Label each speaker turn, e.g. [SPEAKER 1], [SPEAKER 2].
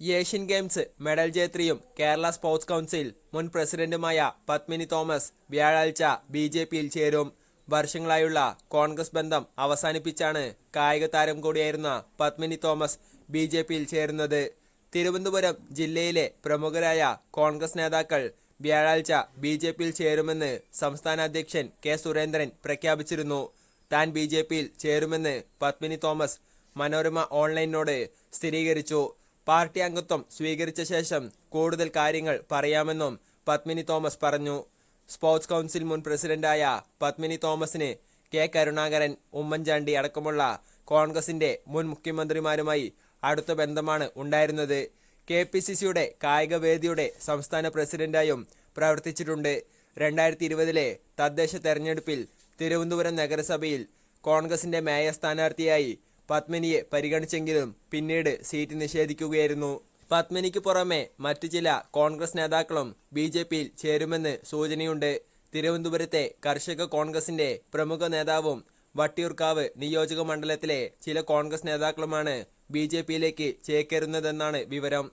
[SPEAKER 1] Asian games medal ജേത്രിയും Kerala sports council മുൻ പ്രസിഡന്റുമായ പത്മിനി തോമസ് വ്യാഴാഴ്ച ബി ജെ പിയിൽ ചേരും. വർഷങ്ങളായുള്ള കോൺഗ്രസ് ബന്ധം അവസാനിപ്പിച്ചാണ് കായിക താരം കൂടിയായിരുന്ന പത്മിനി തോമസ് ബി ജെ പിയിൽ ചേരുന്നത്. തിരുവനന്തപുരം ജില്ലയിലെ പ്രമുഖരായ കോൺഗ്രസ് നേതാക്കൾ വ്യാഴാഴ്ച ബി ജെ പിയിൽ ചേരുമെന്ന് സംസ്ഥാന അധ്യക്ഷൻ കെ സുരേന്ദ്രൻ പ്രഖ്യാപിച്ചിരുന്നു. താൻ ബി ജെ പിയിൽ ചേരുമെന്ന് പത്മിനി തോമസ് മനോരമ ഓൺലൈനോട് സ്ഥിരീകരിച്ചു. പാർട്ടി അംഗത്വം സ്വീകരിച്ച ശേഷം കൂടുതൽ കാര്യങ്ങൾ പറയാമെന്നും പത്മിനി തോമസ് പറഞ്ഞു. സ്പോർട്സ് കൗൺസിൽ മുൻ പ്രസിഡന്റായ പത്മിനി തോമസിന് കെ കരുണാകരൻ ഉമ്മൻചാണ്ടി അടക്കമുള്ള കോൺഗ്രസിന്റെ മുൻ മുഖ്യമന്ത്രിമാരുമായി അടുത്ത ബന്ധമാണ് ഉണ്ടായിരുന്നത്. കെ പി സി സിയുടെ കായിക വേദിയുടെ സംസ്ഥാന പ്രസിഡന്റായും പ്രവർത്തിച്ചിട്ടുണ്ട്. രണ്ടായിരത്തി ഇരുപതിലെ തദ്ദേശ തെരഞ്ഞെടുപ്പിൽ തിരുവനന്തപുരം നഗരസഭയിൽ കോൺഗ്രസിന്റെ മേയർ സ്ഥാനാർത്ഥിയായി പത്മിനിയെ പരിഗണിച്ചെങ്കിലും പിന്നീട് സീറ്റ് നിഷേധിക്കുകയായിരുന്നു. പത്മിനിക്ക് പുറമെ മറ്റു ചില കോൺഗ്രസ് നേതാക്കളും ബി ജെ പിയിൽ ചേരുമെന്ന് സൂചനയുണ്ട്. തിരുവനന്തപുരത്തെ കർഷക കോൺഗ്രസിന്റെ പ്രമുഖ നേതാവും വട്ടിയൂർക്കാവ് നിയോജക മണ്ഡലത്തിലെ ചില കോൺഗ്രസ് നേതാക്കളുമാണ് ബി ജെ പിയിലേക്ക് ചേക്കേറുന്നതെന്നാണ് വിവരം.